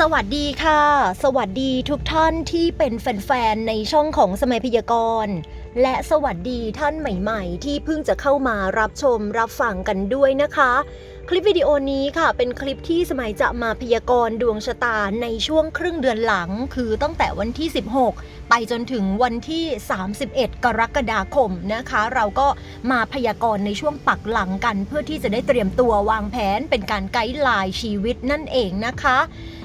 สวัสดีค่ะ สวัสดีทุกท่านที่เป็นแฟนๆ ในช่องของสมัยพยากรณ์และสวัสดีท่านใหม่ๆ ที่เพิ่งจะเข้ามารับชมรับฟังกันด้วยนะคะ คลิปวิดีโอนี้ค่ะ เป็นคลิปที่สมัยจะมาพยากรณ์ดวงชะตาในช่วงครึ่งเดือนหลัง คือตั้งแต่วันที่ 16 ไปจนถึงวันที่ 31 กรกฎาคมนะคะ เราก็มาพยากรณ์ในช่วงปักหลังกัน เพื่อที่จะได้เตรียมตัววางแผนเป็นการไกด์ไลน์ชีวิตนั่นเองนะคะ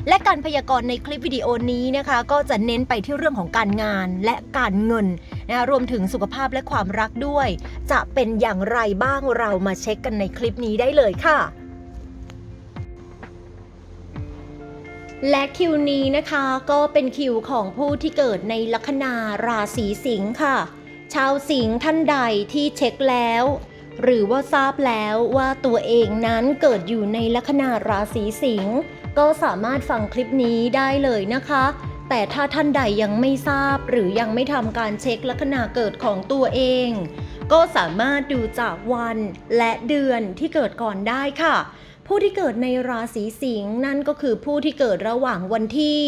และการพยากรณ์ในคลิปวิดีโอนี้นะคะ ก็จะเน้นไปที่เรื่องของการงานและการเงินนะรวมถึงสุขภาพและความรักด้วย จะเป็นอย่างไรบ้างเรามาเช็คกันในคลิปนี้ได้เลยค่ะและคิวนี้นะคะก็เป็นคิวของผู้ที่เกิดในลัคนาราศีสิงค์ค่ะ ชาวสิงห์ท่านใดที่เช็คแล้ว หรือว่าทราบแล้วว่าตัวเองนั้นเกิดอยู่ในลัคนาราศีสิงห์ก็สามารถฟังคลิปนี้ได้เลยนะคะ แต่ถ้าท่านใดยังไม่ทราบหรือยังไม่ทำการเช็คลัคนาเกิดของตัวเอง ก็สามารถดูจากวันและเดือนที่เกิดก่อนได้ค่ะ ผู้ที่เกิดในราศีสิงห์นั่นก็คือผู้ที่เกิดระหว่างวันที่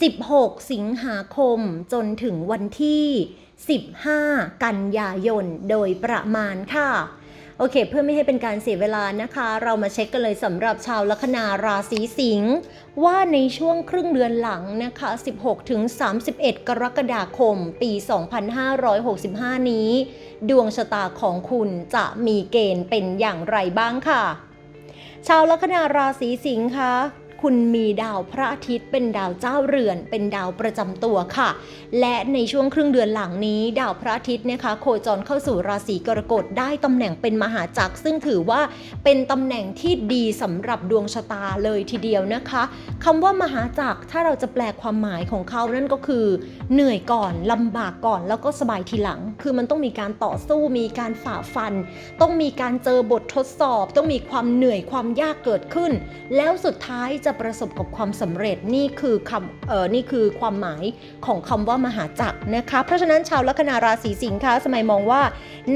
16 สิงหาคมจนถึงวันที่ 15 กันยายนโดยประมาณค่ะ โอเค เพื่อไม่ให้เป็นการเสียเวลานะคะ เรามาเช็คกันเลยสำหรับชาวลัคนาราศีสิงห์ว่าในช่วงครึ่งเดือนหลังนะคะ 16 ถึง 31 กรกฎาคม ปี 2565 นี้ ดวงชะตาของคุณจะมีเกณฑ์เป็นอย่างไรบ้างค่ะ ชาวลัคนาราศีสิงห์คะ คุณมีดาวพระอาทิตย์เป็นดาวเจ้าเรือน เป็นดาวประจำตัวค่ะ และในช่วงครึ่งเดือนหลังนี้ ดาวพระอาทิตย์นะคะโคจรเข้าสู่ราศีกรกฎได้ตำแหน่งเป็นมหาจักร ซึ่งถือว่าเป็นตำแหน่งที่ดีสำหรับดวงชะตาเลยทีเดียวนะคะคำว่ามหาจักรถ้าเราจะแปลความหมายของเขานั่นก็คือ เหนื่อยก่อนลำบากก่อนแล้วก็สบายทีหลัง คือมันต้องมีการต่อสู้มีการฝ่าฟัน ต้องมีการเจอบททดสอบ ต้องมีความเหนื่อยความยากเกิดขึ้น แล้วสุดท้ายจะประสบกับความสำเร็จนี่คือคำเออนี่คือความหมายของคำว่ามหาจักรนะคะ เพราะฉะนั้นชาวลัคนาราศีสิงค์คะสมัยมองว่า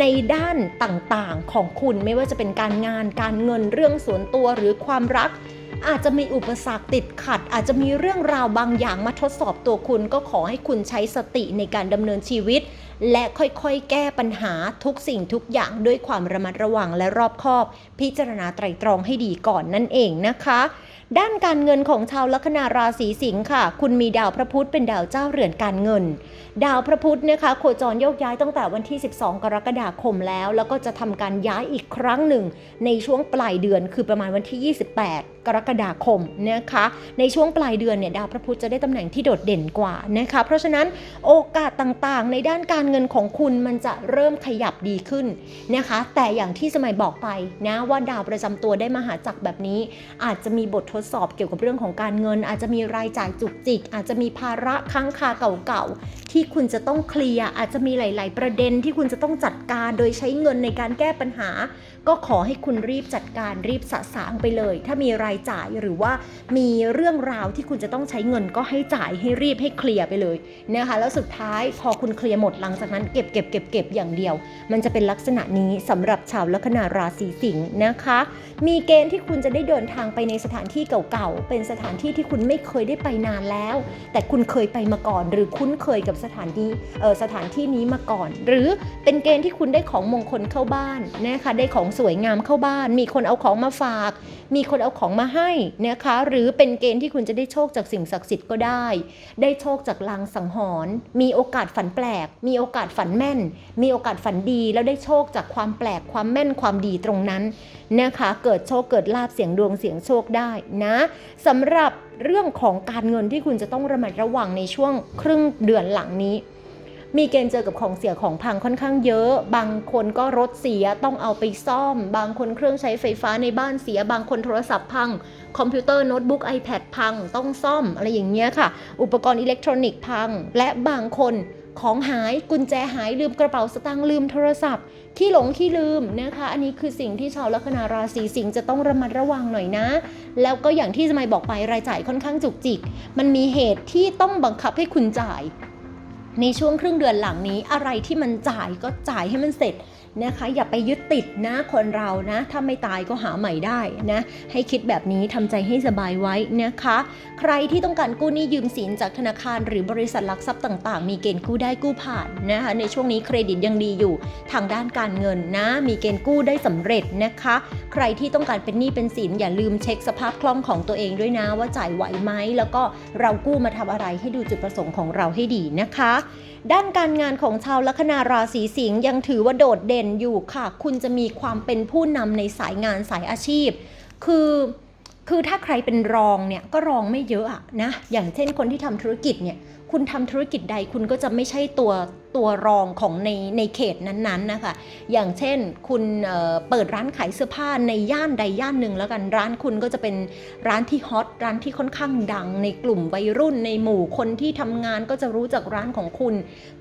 ในด้านต่างๆของคุณไม่ว่าจะเป็นการงานการเงินเรื่องส่วนตัวหรือความรักอาจจะมีอุปสรรคติดขัด อาจจะมีเรื่องราวบางอย่างมาทดสอบตัวคุณก็ขอให้คุณใช้สติในการดำเนินชีวิต และค่อยๆ แก้ปัญหาทุกสิ่งทุกอย่างด้วยความระมัดระวังและรอบคอบ พิจารณาไตรตรองให้ดีก่อนนั่นเองนะคะ ด้านการเงินของชาวลัคนาราศีสิงค์ค่ะ คุณมีดาวพระพุธเป็นดาวเจ้าเรือนการเงิน ดาวพระพุธนะคะ โคจรโยกย้ายตั้งแต่วันที่ 12 กรกฎาคมแล้ว แล้วก็จะทำการย้ายอีกครั้งหนึ่ง ในช่วงปลายเดือนคือประมาณวันที่ 28 กรกฎาคมนะคะ ในช่วงปลายเดือนเนี่ยดาวพระพุธจะได้ตำแหน่งที่โดดเด่นกว่านะคะ เพราะฉะนั้นโอกาสต่างๆ ในด้านการเงินของคุณมันจะเริ่มขยับดีขึ้นนะคะ แต่อย่างที่สมัยบอกไปนะว่าดาวประจำตัวได้มหาจักรแบบนี้ อาจจะมีบททดสอบเกี่ยวกับเรื่องของการเงิน อาจจะมีรายจ่ายจุกจิก อาจจะมีภาระค้างคาเก่าๆที่คุณจะต้องเคลียร์อาจจะมีหลาย ๆ ประเด็นที่คุณจะต้องจัดการโดยใช้เงินในการแก้ปัญหา ก็ขอให้คุณรีบจัดการรีบสะสางไปเลย ถ้ามีรายจ่ายหรือว่ามีเรื่องราวที่คุณจะต้องใช้เงินก็ให้จ่ายให้รีบให้เคลียร์ไปเลยนะคะแล้วสุดท้ายพอคุณเคลียร์หมดหลังจากนั้นเก็บเก็บเก็บเก็บอย่างเดียว มันจะเป็นลักษณะนี้สำหรับชาวลัคนาราศีสิงห์นะคะ มีเกณฑ์ที่คุณจะได้เดินทางไปในสถานที่เก่าๆ เป็นสถานที่ที่คุณไม่เคยได้ไปนานแล้ว แต่คุณเคยไปมาก่อน หรือคุ้นเคยกับสถานที่เออสถานที่นี้มาก่อน หรือเป็นเกณฑ์ที่คุณได้ของมงคลเข้าบ้านนะคะได้ของสวยงามเข้าบ้าน มีคนเอาของมาฝาก มีคนเอาของมาให้นะคะ หรือเป็นเกณฑ์ที่คุณจะได้โชคจากสิ่งศักดิ์สิทธิ์ก็ได้ ได้โชคจากลางสังหรณ์มีโอกาสฝันแปลก มีโโอกาสฝันแม่น มีโอกาสฝันดีแล้วได้โชคจากความแปลกความแม่นความดีตรงนั้นนะคะ เกิดโชคเกิดลาบเสียงดวงเสียงโชคได้นะสำหรับเรื่องของการเงินที่คุณจะต้องระมัดระวังในช่วงครึ่งเดือนหลังนี้มีเกณฑ์เจอกับของเสียของพังค่อนข้างเยอะ บางคนก็รถเสียต้องเอาไปซ่อม บางคนเครื่องใช้ไฟฟ้าในบ้านเสีย บางคนโทรศัพท์พัง คอมพิวเตอร์โน้ตบุ๊ก iPad พัง ต้องซ่อมอะไรอย่างเงี้ยค่ะ อุปกรณ์อิเล็กทรอนิกส์พัง และบางคน ของหายกุญแจหายลืมกระเป๋าสตางค์ลืมโทรศัพท์ขี้หลงขี้ลืมนะคะ อันนี้คือสิ่งที่ชาวลัคนาราศีสิงห์จะต้องระมัดระวังหน่อยนะ แล้วก็อย่างที่สมัยบอกไปรายจ่ายค่อนข้างจุกจิก มันมีเหตุที่ต้องบังคับให้คุณจ่าย ในช่วงครึ่งเดือนหลังนี้อะไรที่มันจ่ายก็จ่ายให้มันเสร็จ นะคะ อย่าไปยึดติดนะคนเรานะ ถ้าไม่ตายก็หาใหม่ได้นะ ให้คิดแบบนี้ทำใจให้สบายไว้นะคะ ใครที่ต้องการกู้หนี้ยืมสินจากธนาคาร หรือบริษัทหลักทรัพย์ต่าง ๆ มีเกณฑ์กู้ได้กู้ผ่านนะคะ ในช่วงนี้เครดิตยังดีอยู่ ทางด้านการเงินนะ มีเกณฑ์กู้ได้สำเร็จนะคะ ใครที่ต้องการเป็นหนี้เป็นสินอย่าลืมเช็คสภาพคล่องของตัวเองด้วยนะว่าจ่ายไหวไหมแล้วก็เรากู้มาทำอะไรให้ดูจุดประสงค์ของเราให้ดีนะคะ ด้านการงานของชาวลัคนาราศีสิงห์ยังถือว่าโดดเด่นอยู่ค่ะ คุณจะมีความเป็นผู้นำในสายงานสายอาชีพ คือคือถ้าใครเป็นรองเนี่ยก็รองไม่เยอะอะนะ อย่างเช่นคนที่ทำธุรกิจเนี่ย คุณทำธุรกิจใดคุณก็จะไม่ใช่ตัวตัวรองของในในเขตนั้นๆนะคะอย่างเช่นคุณเเปิดร้านขายเสื้อผ้าในย่านใดย่านหนึ่งแล้วกันร้านคุณก็จะเป็นร้านที่ฮอตร้านที่ค่อนข้างดัง ในกลุ่มวัยรุ่นในหมู่คนที่ทำงานก็จะรู้จักร้านของคุณ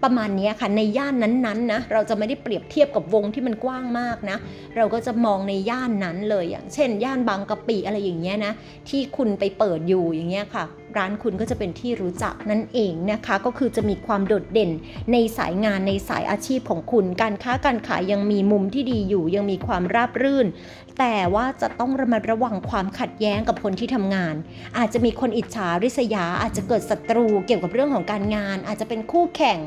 ประมาณนี้ค่ะในย่านนั้นๆนะเราจะไม่ได้เปรียบเทียบกับวงที่มันกว้างมากนะเราก็จะมองในย่านนั้นเลยอย่างเช่น ย่านบางกะปิอะไรอย่างเงี้ยนะที่คุณไปเปิดอยู่อย่างเงี้ยค่ะ ร้านคุณก็จะเป็นที่รู้จักนั่นเองนะคะ ก็คือจะมีความโดดเด่นในสายงานในสายอาชีพของคุณ การค้าการขายยังมีมุมที่ดีอยู่ ยังมีความราบรื่นแต่ว่าจะต้องระมัดระวังความขัดแย้งกับคนที่ทำงาน อาจจะมีคนอิจฉาริษยา อาจจะเกิดศัตรูเกี่ยวกับเรื่องของการงาน อาจจะเป็นคู่แข่ง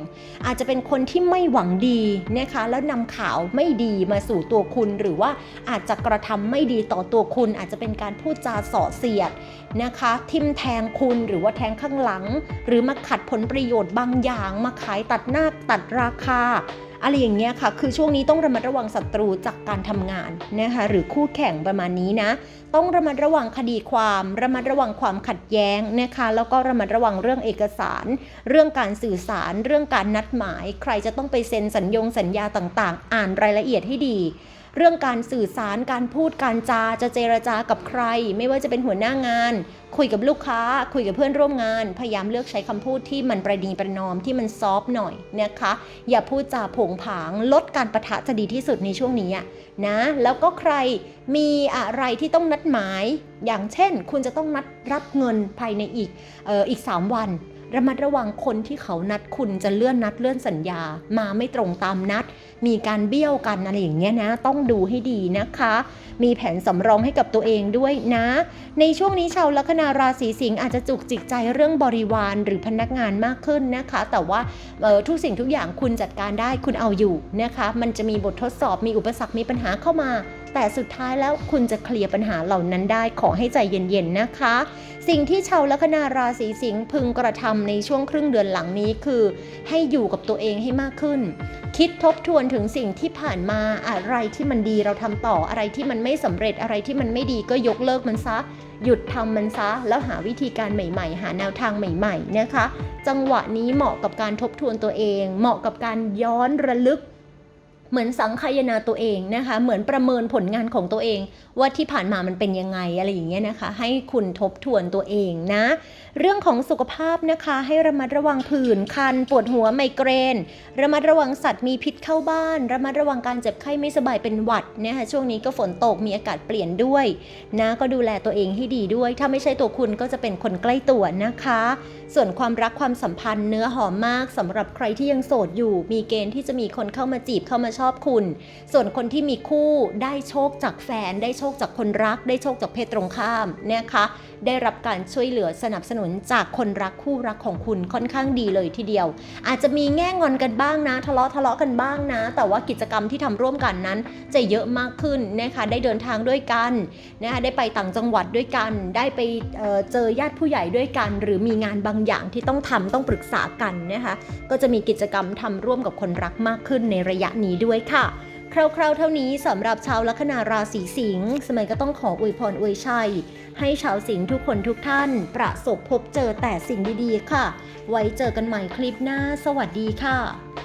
อาจจะเป็นคนที่ไม่หวังดีนะคะ แล้วนำข่าวไม่ดีมาสู่ตัวคุณ หรือว่าอาจจะกระทำไม่ดีต่อตัวคุณ อาจจะเป็นการพูดจาส่อเสียดนะคะ ทิมแทงคุณหรือว่าแทงข้างหลัง หรือมาขัดผลประโยชน์บางอย่าง มาขายตัดหน้าตัดราคา อะไรอย่างเงี้ยค่ะ คือช่วงนี้ต้องระมัดระวังศัตรูจากการทำงานนะคะหรือคู่แข่งประมาณนี้นะ ต้องระมัดระวังคดีความ ระมัดระวังความขัดแย้งนะคะแล้วก็ระมัดระวังเรื่องเอกสาร เรื่องการสื่อสาร เรื่องการนัดหมาย ใครจะต้องไปเซ็นสัญญงสัญญาต่างๆ อ่านรายละเอียดให้ดี เรื่องการสื่อสารการพูดการจาจะเจรจากับใคร ไม่ว่าจะเป็นหัวหน้างาน คุยกับลูกค้า คุยกับเพื่อนร่วมงาน พยายามเลือกใช้คำพูดที่มันประนีประนอมที่มันซอฟหน่อยนะคะ อย่าพูดจาผงผาง ลดการประทะจะดีที่สุดในช่วงนี้นะแล้วก็ใครมีอะไรที่ต้องนัดหมาย อย่างเช่น คุณจะต้องนัดรับเงินภายในอีกอออีก 3 วัน ระมัดระวังคนที่เขานัดคุณจะเลื่อนนัดเลื่อนสัญญา มาไม่ตรงตามนัด มีการเบี้ยวกันอะไรอย่างเงี้ยนะ ต้องดูให้ดีนะคะ มีแผนสำรองให้กับตัวเองด้วยนะ ในช่วงนี้ชาวลัคนาราศีสิงห์อาจจะจุกจิกใจเรื่องบริวารหรือพนักงานมากขึ้นนะคะ แต่ว่าออทุกสิ่งทุกอย่างคุณจัดการได้คุณเอาอยู่นะคะ มันจะมีบททดสอบมีอุปสรรคมีปัญหาเข้ามา แต่สุดท้ายแล้วคุณจะเคลียร์ปัญหาเหล่านั้นได้ขอให้ใจเย็นๆนะคะ สิ่งที่ชาวลัคนาราศีสิงห์พึงกระทำในช่วงครึ่งเดือนหลังนี้คือ ให้อยู่กับตัวเองให้มากขึ้น คิดทบทวนถึงสิ่งที่ผ่านมาอะไรที่มันดีเราทำต่ออะไรที่มันไม่สำเร็จอะไรที่มันไม่ดีก็ยกเลิกมันซะ หยุดทำมันซะ แล้วหาวิธีการใหม่ๆ หาแนวทางใหม่ ๆ นะคะ จังหวะนี้เหมาะกับการทบทวนตัวเอง เหมาะกับการย้อนระลึก เหมือนสังคายนาตัวเองนะคะ เหมือนประเมินผลงานของตัวเอง ว่าที่ผ่านมามันเป็นยังไงอะไรอย่างเงี้ยนะคะ ให้คุณทบทวนตัวเองนะ เรื่องของสุขภาพนะคะ ให้ระมัดระวังผื่นคัน ปวดหัวไมเกรน ระมัดระวังสัตว์มีพิษเข้าบ้าน ระมัดระวังการเจ็บไข้ไม่สบายเป็นหวัดนะคะช่วงนี้ก็ฝนตกมีอากาศเปลี่ยนด้วยนะก็ดูแลตัวเองให้ดีด้วย ถ้าไม่ใช่ตัวคุณก็จะเป็นคนใกล้ตัวนะคะ ส่วนความรักความสัมพันธ์เนื้อหอมมากสำหรับใครที่ยังโสดอยู่ มีเกณฑ์ที่จะมีคนเข้ามาจีบเข้ามาชอบคุณ ส่วนคนที่มีคู่ได้โชคจากแฟน ได้โชคจากคนรัก ได้โชคจากเพศตรงข้ามนะคะได้รับการช่วยเหลือสนับสนุนจากคนรักคู่รักของคุณค่อนข้างดีเลยทีเดียว อาจจะมีแง่งอนกันบ้างนะ ทะเลาะทะเลาะกันบ้างนะ แต่ว่ากิจกรรมที่ทำร่วมกันนั้น จะเยอะมากขึ้นนะคะได้เดินทางด้วยกันนะคะได้ไปต่างจังหวัดด้วยกัน ได้ไปเเจอญาติผู้ใหญ่ด้วยกัน หรือมีงานบางอย่างที่ต้องทำต้องปรึกษากันนะคะก็จะมีกิจกรรมทำร่วมกับคนรักมากขึ้นในระยะนี้ด้วยค่ะคร่าวๆ เท่านี้สำหรับชาวลัคนาราศีสิงห์สมัยก็ต้องขออวยพรอวยชัย ให้ชาวสิงห์ทุกคนทุกท่าน ประสบพบเจอแต่สิ่งดีๆ ค่ะ ไว้เจอกันใหม่คลิปหน้า สวัสดีค่ะ